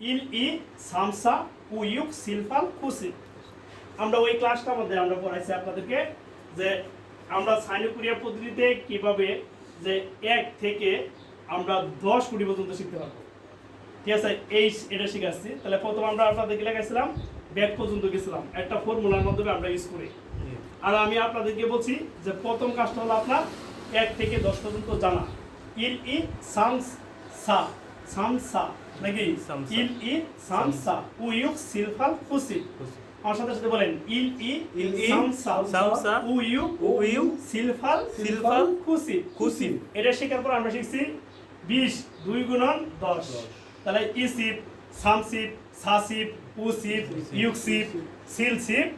ইল, ই, সামসা উইউক সিলফাল, খুসি। আমরা ওই ক্লাসটার মধ্যে আমরা পড়াইছি আপনাদেরকে যে আমরা সাইনোকুরিয়া পদ্ধতিতে কীভাবে যে এক থেকে আমরা দশ কোটি পর্যন্ত শিখতে পারব। ঠিক আছে? এই এটা শিখাচ্ছি। তাহলে প্রথম আমরা আপনাদেরকে লেখাইছিলাম ব্যাগ পর্যন্ত গেছিলাম। একটা ফর্মুলার মাধ্যমে আমরা ইউজ করি। আর আমি আপনাদেরকে বলছি যে প্রথম কাজটা হলো আপনার এক থেকে দশ পর্যন্ত জানা। ইল, ই, সামস, সা। সামসা নাকি। ইল ই সামসা উইউক সিলফাল খুসি। আমার সাথে সাথে বলেন ইল ই ইল ই সামসা। সামসা। উইউক উইউ সিলফাল সিলফাল খুসি। খুসি। এটা শেখার পর আমরা শিখছি বিশ দুই গুণন দশ। তাহলে ইসিপ সামসিপ সাসিপ উসিপ ইউকসিপ সিলসিপ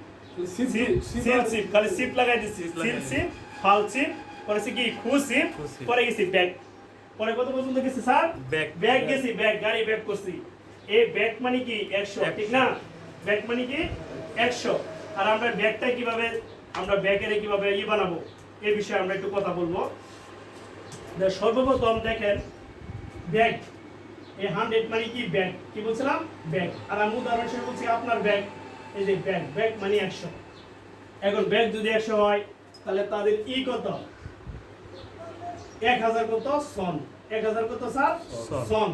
সিলসিপ খালি সিপ লাগাই দিছি সিপ সিলসিপ ফালসিপ পরে কি খুসিপ খুসিপ। পরে গেছি ব্যাগ পরে কত পর্যন্ত গেছি স্যার? ব্যাগ। ব্যাগ গেছি ব্যাগ গাড়ি ব্যাগ করছি। এই ব্যাগ মানে কি? একশো একশো। ঠিক না? ব্যাগ মানে কি? একশো। আর আমরা ব্যাগটা কীভাবে আমরা ব্যাগের কীভাবে ই বানাবো? এই বিষয়ে আমরা একটু কথা বলব। সর্বপ্রথম দেখেন ব্যাগ। এই হান্ড্রেড মানে কি? ব্যাগ। কি বলছিলাম? ব্যাগ। আর আমি উদাহরণ হিসেবে বলছি আপনার ব্যাগ। এই যে ব্যাগ ব্যাগ মানে একশো। এখন ব্যাগ যদি একশো হয় তাহলে তাদের ই কত? এক হাজার কত? সন। এক হাজার কত স্যার? সন।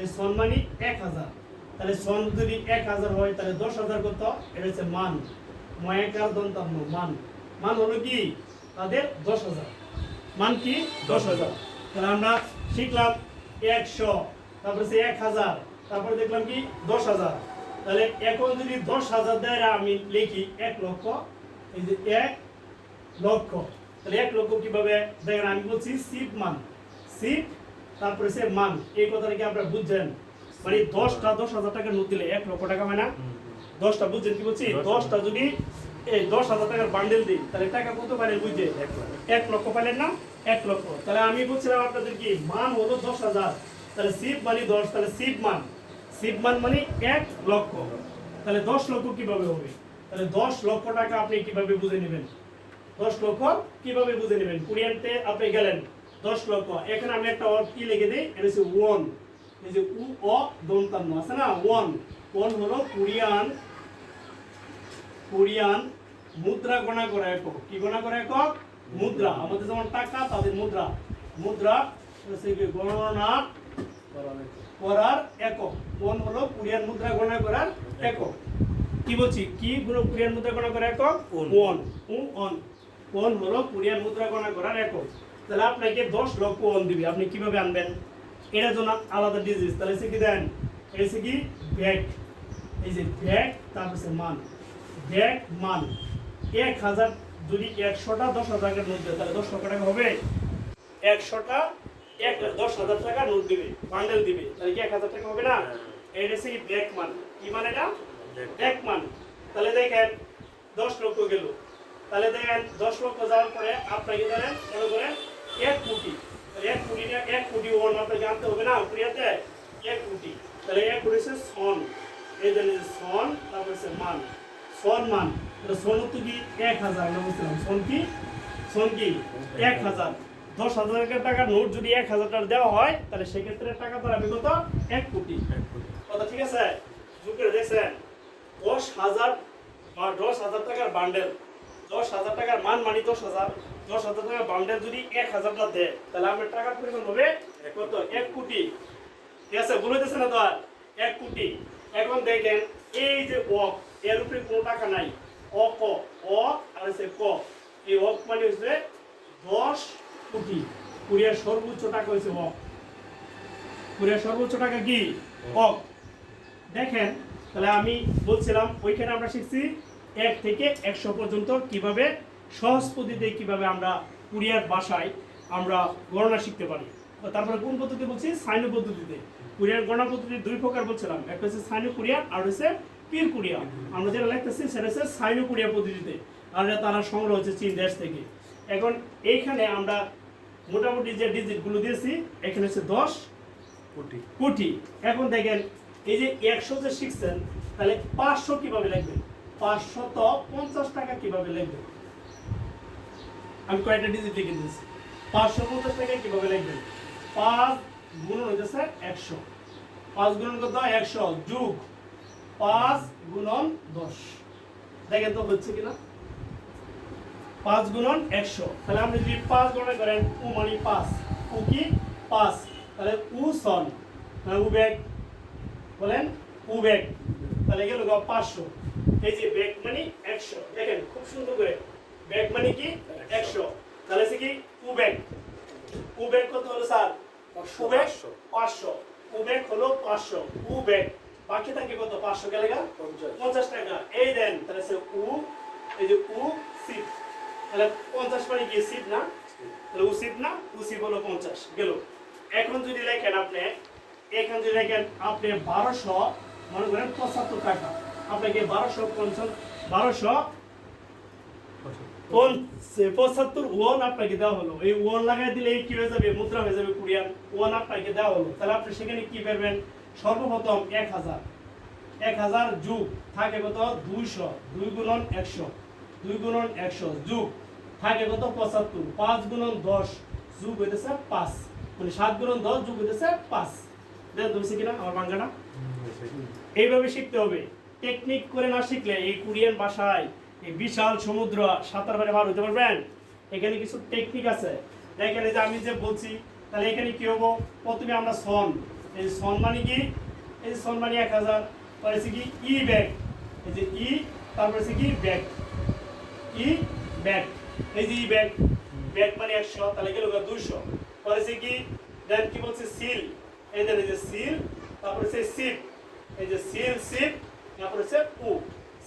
এই সন মানে এক হাজার। তাহলে সন যদি এক হাজার হয় তাহলে দশ হাজার কত? এটা হচ্ছে মান। ময়াকার দন্তান্ন মান। মান হলো কি? তাদের দশ হাজার। মান কি? দশ হাজার। তাহলে আমরা শিখলাম একশো তারপরে সে এক হাজার তারপরে দেখলাম কি? দশ হাজার। তাহলে এখন যদি দশ হাজার দেয় আমি লিখি এক লক্ষ এই যে এক লক্ষ। তাহলে এক লক্ষ কীভাবে? দেখেন আমি বলছি সিপ মান। সিপ তারপরে সে মান। এই কথাটা কি আপনারা বুঝছেন? মানে দশটা দশ হাজার টাকা নোট দিলে এক লক্ষ টাকা হয় না? দশটা বুঝছেন কি বলছি? দশটা। যদি এই দশ হাজার টাকার বান্ডেল দিই তাহলে টাকা কত পারেন বুঝছে এক লক্ষ পাইলেন না? এক লক্ষ। তাহলে আমি বলছিলাম আপনাদের কি? মান হলো দশ হাজার। তাহলে সিপ মানে দশ তাহলে সিপ মান। সিপ মান মানে এক লক্ষ। তাহলে দশ লক্ষ কীভাবে হবে? তাহলে দশ লক্ষ টাকা আপনি কীভাবে বুঝে নেবেন? দশ লক্ষ কীভাবে বুঝে নেবেন? কুরিয়ানতে আপনি গেলেন দশ লক্ষ। এখানে আমি একটা অর্থ কি লিখে দিই? এটা হচ্ছে ওয়ান এই যে উ অ দন্তান্ন আছে না? ওয়ান ওয়ান হলো কুরিয়ান কোরিয়ান মুদ্রা গণনা করা একক। কি গণনা করা একক? মুদ্রা। আমাদের যেমন টাকা তাদের মুদ্রা। মুদ্রা গণনা করার একক। কোন হলো কোরিয়ান মুদ্রা গণনা করার একক। কি বলছি? কি কোরিয়ান মুদ্রা গণনা করার একক? ওন। ওন উ অন। কোন হলো কোরিয়ান মুদ্রা গণনা করার একক? তাহলে আপনাকে দশ লক্ষ ওন দিবে? আপনি কীভাবে আনবেন? এটার জন্য আলাদা ডিজিজ তাহলে সে কি দেন? হচ্ছে কি? ব্যাগ এই যে ব্যাগ তারপর মান। ব্যাগ মান। এক হাজার যদি একশোটা দশ হাজার টাকার নোট দেয় তাহলে দশ লক্ষ টাকা হবে। একশোটা এক দশ হাজার টাকা নোট দিবে বান্ডেল দিবে। তাহলে কি এক হাজার টাকা হবে না? এটা হচ্ছে কি ব্যাগ মান। কি মানে এটা? ব্যাগ। এক মান। তাহলে দেখেন দশ লক্ষ গেল। তাহলে দেখেন দশ লক্ষ যাওয়ার পরে আপনাকে ধরেন মনে করেন এক কোটি। এক কোটি না এক কোটি ওয়ান আপনাকে আনতে হবে না কুড়িয়াতে এক কোটি। তাহলে এক কোটি হচ্ছে সন। এই জন্য সন তারপর হচ্ছে মান। সন মান সন তো কি? এক হাজার আমরা বলছিলাম সন কি? সন কি? এক হাজার। দশ হাজার টাকার নোট যদি এক হাজার টাকা দেওয়া হয় তাহলে সেক্ষেত্রে টাকা দাঁড়াবে কত? এক কোটি। কথা ঠিক আছে? যোগ করে দেখছেন দশ হাজার বা দশ হাজার টাকার বান্ডেল দশ হাজার টাকার মান মানি দশ হাজার। দশ হাজার টাকার বান্ডেল যদি এক হাজারটা দেয়, তাহলে আপনার টাকার পরিমাণ হবে কত? এক কোটি। ঠিক আছে? বলে দিচ্ছে না তো আর? এক কোটি। এখন দেখেন, এই যে অক এর উপরে কোনো টাকা নাই। অ, ক, অ আর হচ্ছে ক। এই অক মানে হচ্ছে দশ কোটি। কোরিয়ার সর্বোচ্চ টাকা হচ্ছে অক কোরিয়ার সর্বোচ্চ টাকা কি? অক দেখেন, তাহলে আমি বলছিলাম, ওইখানে আমরা শিখছি এক থেকে একশো পর্যন্ত কীভাবে সহজ পদ্ধতিতে কীভাবে আমরা কুরিয়ার ভাষায় আমরা গণনা শিখতে পারি। তারপরে কোন পদ্ধতি বলছি? সাইনো পদ্ধতিতে। কুরিয়ার গণনা পদ্ধতি দুই প্রকার বলছিলাম। একটা হচ্ছে সাইনো কুরিয়া আর হচ্ছে পীর কুরিয়া আমরা যেটা লিখতেছি সেটা হচ্ছে সাইনো কুরিয়া পদ্ধতিতে আর তারা সংগ্রহ হচ্ছে চীন দেশ থেকে। এখন এইখানে আমরা মোটামুটি যে ডিজিটগুলো দিয়েছি এখানে হচ্ছে দশ কোটি। কোটি। এখন দেখেন এই যে একশো যে শিখছেন তাহলে পাঁচশো কীভাবে লিখবেন? পাঁচশো তো পঞ্চাশ টাকা কীভাবে লিখবেন আমি কয়েকটা ডিজিট লিখে দিয়েছি। পাঁচশো পঞ্চাশ টাকা কীভাবে লিখবেন পাঁচ গুণ হইতেছে একশো। পাঁচ গুণন কত? একশো। যুগ পাঁচ গুণন দশ। দেখেন তো হচ্ছে কিনা? পাঁচ গুণন একশো। তাহলে আপনি যদি পাঁচ গণনা করেন, উ মানে পাঁচ। উ কি? পাঁচ। তাহলে উ সন মানে উ ব্যাগ বলেন, উ ব্যাগ তাহলে গেল পাঁচশো। এই যে ব্যাগ মানে একশো। দেখেন খুব সুন্দর করে। ব্যাগ মানে কি? একশো। তাহলে সে কি? উ ব্যাগ উ ব্যাগ কত হলো স্যার? উ পাঁচশো। উ ব্যাগ হলো পাঁচশো। উ ব্যাগ বাকি থাকে কত? পাঁচশো গেলে গা? পঞ্চাশ। টাকা। এই দেন তাহলে সে উ এই যে উ সিপ তাহলে পঞ্চাশ মানে কি? সিপ না? তাহলে উ সিপ না? উ সিপ হলো পঞ্চাশ। গেল। এখন যদি লেখেন আপনি এখানে যদি লেখেন আপনি বারোশো মনে করেন পঁচাত্তর টাকা। আপনাকে বারোশো পঞ্চাশ বারোশো পঁচাত্তর ওয়ান আপনাকে দেওয়া হলো। এই ওয়ান লাগাই দিলে এই কি হয়ে যাবে? মুদ্রা হয়ে যাবে ওয়ান আপনাকে দেওয়া হলো। তাহলে আপনি সেখানে কি পারবেন? সর্বপ্রথম এক হাজার। এক হাজার যুগ। থাকে কত? দুইশো। দুই গুণন একশো। দুই গুণন একশো। যুগ। থাকে কত? পঁচাত্তর। পাঁচ গুণন দশ। যুগ হইতেছে পাঁচ। মানে সাত গুণন দশ যুগ হইতেছে পাঁচ। দেখ কিনা? আমার বাঙ্গাটা এইভাবে শিখতে হবে। টেকনিক করে না শিখলে এই কোরিয়ান ভাষায় এই বিশাল সমুদ্র সাঁতার পারে পার হতে পারবেন? এখানে কিছু টেকনিক আছে। এখানে যে আমি যে বলছি, তাহলে এখানে কি হব? প্রথমে আমরা সন। এই সন মানে কি? এই যে সন মানে এক হাজার, পরে কি ই ব্যাগ। এই যে ই, তারপরে কি ব্যাগ। ই ব্যাগ। এই যে ই ব্যাগ ব্যাগ মানে একশো, তাহলে কি গেল দুইশো। পরে কি, দেন কি বলছে সিল? এই যে সিল, তারপরে হচ্ছে সিপ। এই যে সিল, সিপ তারপরে হচ্ছে উ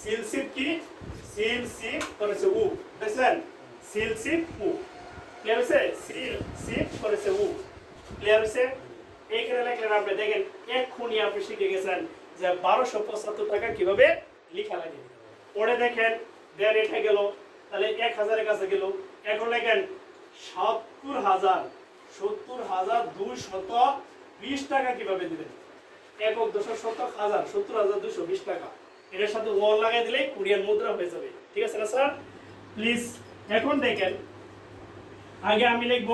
সিল সিপ কি সিল সিপ তারপরে হচ্ছে উ দেখছেন সিল সিপ উ ক্লিয়ার হয়েছে সিল সিপ করেছে উ ক্লিয়ার হয়েছে এইখানে আপনি দেখেন এক্ষুনি আপনি শিখে গেছেন যে বারোশো পঁচাত্তর টাকা কীভাবে লেখা লাগে পরে দেখেন দেন এটা গেল তাহলে এক হাজারের কাছে গেল এখন লেখেন সত্তর হাজার সত্তর হাজার দুই শত বিশ টাকা কীভাবে দিবেন একক দশ শতক হাজার সত্তর হাজার দুশো বিশ টাকা। এটার সাথে ওয়ান লাগাই দিলে কোরিয়ান মুদ্রা হয়ে যাবে। ঠিক আছে না, স্যার? প্লিজ এখন দেখেন, আগে আমি লিখব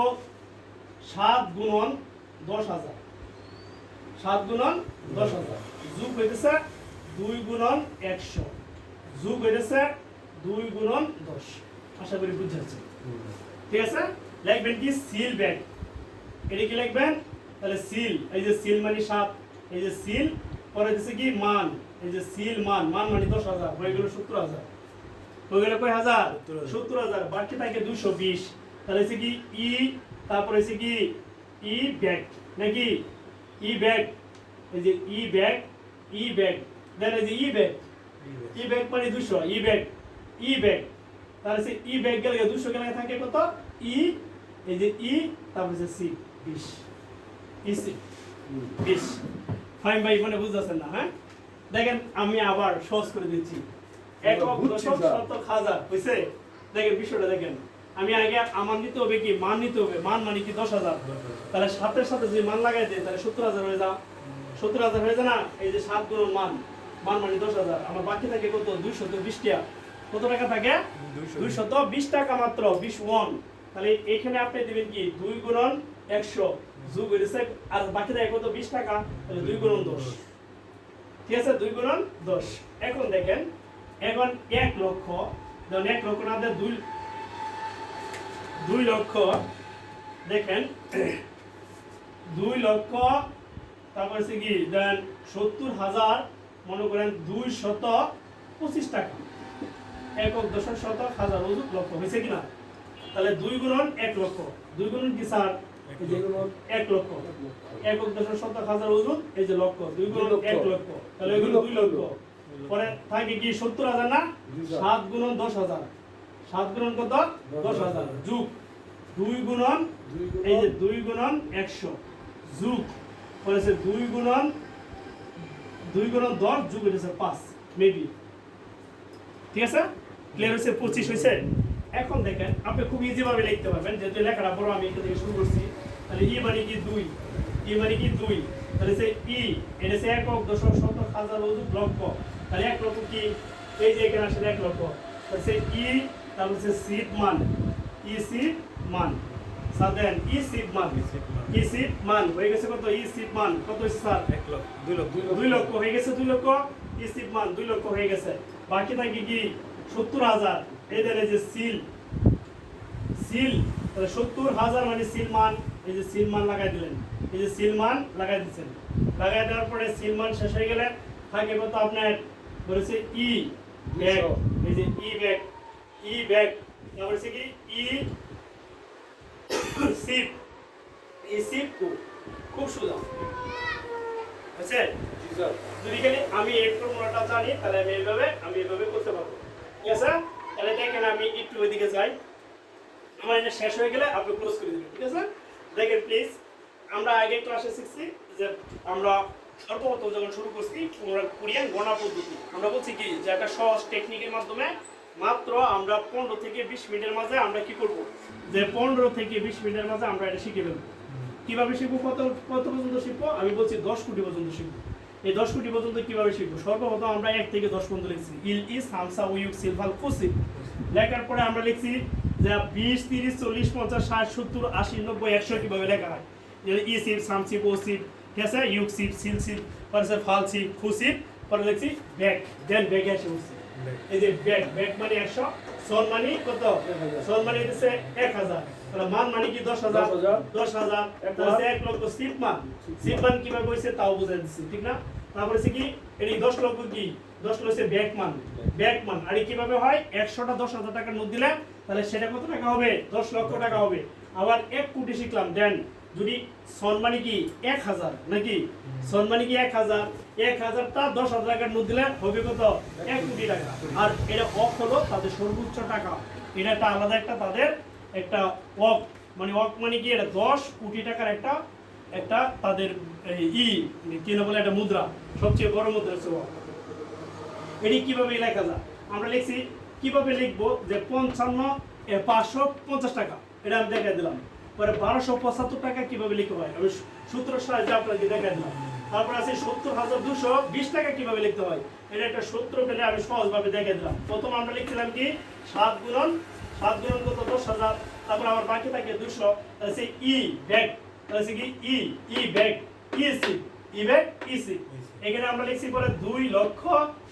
সাত গুণন দশ হাজার। সাত গুণন দশ হাজার। যুগ হইতেছে দুই গুণন একশো। যুগ হইতেছে দুই গুণন দশ। আশা করি বুঝাচ্ছে ঠিক আছে? লিখবেন কি? সিল ব্যাগ এটা কি লিখবেন? তাহলে সিল এই যে সিল মানে সাত। এই যে সিল পরে দিচ্ছে কি মান? এই যে সিল মান মান মানে দশ হাজার হয়ে গেল সত্তর হাজার। হয়ে গেল কয় হাজার? সত্তর হাজার। বাকি থাকে দুশো বিশ। তাহলে হচ্ছে কি ই তারপরে হচ্ছে কি ই ব্যাগ। নাকি? E bag. এই যে ই ব্যাগ ই ব্যাগ। দেন এই যে ই ব্যাগ। ই ব্যাগ। মানে দুশো ই ব্যাগ ই ব্যাগ। তাহলে সে ই ব্যাগ গেলে দুশো গেলে থাকে কত? ই এই যে ই তারপরে সি বিশ। ই সি বিশ। ফাইন ভাই মানে বুঝতেছেন না হ্যাঁ? দেখেন আমি আবার সহজ করে দিচ্ছি। একক দশক। শতক হাজার বুঝছে? দেখেন বিষয়টা দেখেন। আমি আগে আমার নিতে হবে কি? মান নিতে হবে। মান মানে কি? দশ হাজার। তাহলে সাতের সাথে যদি মান লাগাই দেয় তাহলে সত্তর হাজার হয়ে যা। সত্তর হাজার হয়ে যায় না? এই যে সাত গুণ মান। মান মানে দশ হাজার। আমার বাকি থাকে কত? দুইশত বিশ টাকা কত টাকা থাকে? দুইশত। বিশ টাকা মাত্র বিশ ওয়ান। তাহলে এখানে আপনি দিবেন কি? দুই গুণন একশো। যোগ হয়েছে আর বাকি থাকে কত? বিশ টাকা, তাহলে দুই গুণন দশ। ঠিক আছে? দুই গুণন দশ। এখন দেখেন, এখন এক লক্ষ এক লক্ষ না দুই দুই লক্ষ, দেখেন, দুই লক্ষ, তারপর হচ্ছে কি দেন সত্তর হাজার, মনে করেন দুই শত পঁচিশ টাকা। একক দশক শতক হাজার লক্ষ, হয়েছে কিনা? তাহলে দুই গুণন এক লক্ষ। দুই গুণন কি, স্যার? এই এক লক্ষ। একক দশক শতক হাজার ওজুক এই যে লক্ষ দুই গুণন এক লক্ষ। তাহলে এগুলো দুই লক্ষ। পরে থাকে কি সত্তর হাজার না? সাত গুণন দশ হাজার। সাত গুণন কত? দশ হাজার। যুগ। দুই গুণন দুই গুণন- এই যে দুই গুণন একশো। যুগ। করেছে দুই গুণন দুই গুণন দশ যুগ হয়েছে পাঁচ মেবি ঠিক আছে? ক্লিয়ার হয়েছে? পঁচিশ হয়েছে? এখন দেখেন আপনি খুব ইজি ভাবে লিখতে পারবেন যেহেতু লেখাটা বড় আমি এখান থেকে শুরু করছি। তাহলে ই মানে কি দুই? ই মানে কি দুই? তাহলে সে ই এটা সে একক দশক শতক হাজার অযুত লক্ষ তাহলে এক লক্ষ কি? এই যে এখানে আসলে এক লক্ষ তাহলে সে ই তারপর সে সিট মান। ই সিট মান। স্যার দেন ই সিপ মান। ই সিট মান। হয়ে গেছে কত? ই সিট মান। কত স্যার? এক লক্ষ দুই লক্ষ। দুই লক্ষ হয়ে গেছে দুই লক্ষ। ই সিপ মান দুই লক্ষ হয়ে গেছে। বাকি থাকে কি? সত্তর হাজার। এই দেন এই যে সিল সিল তাহলে সত্তর হাজার মানে সিল মান এই যে সিল মান লাগাই দিলেন। এই যে সিল মান লাগাই দিচ্ছেন লাগাই দেওয়ার পরে সিল মান শেষ হয়ে গেলে থাকে কত আপনার? বলেছে ই ব্যাগ এই যে ই ব্যাগ ই ব্যাগ তারপরে হচ্ছে কি? ই সিপ ই সিপ খুব সোজা আছে যদি খালি আমি এই ফর্মুলাটা জানি তাহলে আমি এইভাবে আমি এইভাবে করতে পারব। ঠিক আছে? তাহলে দেখেন আমি একটু ওইদিকে যাই। আমার এটা শেষ হয়ে গেলে আপনি ক্লোজ করে দেবেন, ঠিক আছে? দেখেন প্লিজ আমরা আগে ক্লাসে শিখছি যে আমরা সর্বপ্রথম যখন শুরু করছি আমরা কোরিয়ান গণা পদ্ধতি। আমরা বলছি কি, যে একটা সহজ টেকনিকের মাধ্যমে মাত্র আমরা পনেরো থেকে বিশ মিনিটের মাঝে আমরা কি করব? যে পনেরো থেকে বিশ মিনিটের মাঝে আমরা এটা শিখে ফেলব। কীভাবে শিখব? কত কত পর্যন্ত শিখব? আমি বলছি দশ কোটি পর্যন্ত শিখব। এই দশ কোটি পর্যন্ত কীভাবে শিখব? সর্বপ্রথম আমরা এক থেকে দশ পর্যন্ত লিখছি। ইল ইস হামসা উইউক সিলভাল কুসিব। লেখার পরে আমরা লিখছি যে বিশ তিরিশ চল্লিশ পঞ্চাশ ষাট সত্তর আশি নব্বই একশো কীভাবে লেখা হয়? যে ই সিপ সামসিপ ও সিপ ঠিক আছে? ইউক সিপ সিল সিপ পরে সে ফাল সিপ ফুসিপ পরে লিখছি ব্যাগ। দেন ব্যাগে এসে উঠছি। এই যে ব্যাগ ব্যাগ মানে একশো সন মানে কত? সন মানে হচ্ছে এক হাজার। তাহলে মান মানে কি? দশ হাজার। দশ হাজার। দশ হাজার। এক তাহলে লাখ। লক্ষ সিপ মান। সিপ মান কীভাবে হয়েছে তাও বুঝাই দিচ্ছি ঠিক না? তারপরে কি? এই দশ লক্ষ কি? দশ লক্ষ ব্যাক মান। ব্যাক মান। আর কীভাবে হয়? একশোটা দশ হাজার টাকার নোট দিলে তাহলে সেটা কত টাকা হবে? দশ লক্ষ টাকা হবে। আবার এক কোটি শিখলাম। দেন যদি সম্মানি কি? এক হাজার নাকি? সম্মানি কি? এক হাজার। এক হাজারটা দশ হাজার টাকার নোট দিলে হবে কত? এক কোটি টাকা। আর এটা অফ হলো তাদের সর্বোচ্চ টাকা। এটা একটা আলাদা একটা তাদের একটা অফ মানে অফ মানে কি? এটা দশ কোটি টাকার একটা একটা তাদের ই কি না বলে, একটা মুদ্রা, সবচেয়ে বড় মুদ্রা হচ্ছে ওয়াক এটি কীভাবে লেখা যায়? আমরা লিখছি, কীভাবে লিখব যে পঞ্চান্ন পাঁচশো পঞ্চাশ টাকা? এটা আমি দেখাই দিলাম। পরে বারোশো পঁচাত্তর টাকা কীভাবে লিখতে হয়? আমি সূত্র সাহায্যে আপনাকে দেখাই দিলাম। তারপর আছে সত্তর হাজার দুশো বিশ টাকা কীভাবে লিখতে হয়? এটা একটা সূত্র পেলে আমি সহজভাবে দেখাই দিলাম। প্রথম আমরা লিখছিলাম কি? সাত গুণন সাত গুণন কত দশ হাজার, তারপর আমার বাকি থাকে দুশো, তাহলে ই ব্যাগ তাহলে কি E E bag E C E bag E C এখানে আমরা লিখছি পরে দুই লক্ষ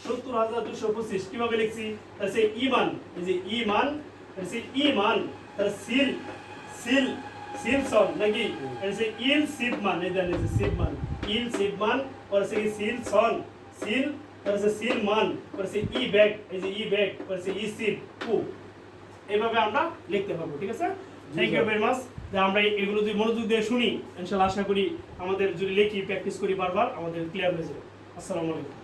সত্তর হাজার দুশো পঁচিশ। কীভাবে লিখছি? তাহলে সেই ইমান এই যে ইমান তাহলে সেই ইমান তাহলে সিল সিল সিলসন নাকি? এটা সে ইল সিবমান এই যে সিবমান ইল সিবমান পরে সে সিল সন, সিল পরে সে সিল মান, পরে সে ই ব্যাগ এই যে ই ব্যাগ পরে সে ই কু এইভাবে আমরা লিখতে পারব, ঠিক আছে? থ্যাংক ইউ ভেরি মাচ আমরা এগুলো যদি মনোযোগ দিয়ে শুনি, ইনশাল্লাহ আশা করি আমাদের যদি লিখি প্র্যাকটিস করি বারবার, আমাদের ক্লিয়ার হয়ে যাবে। আসসালামু আলাইকুম।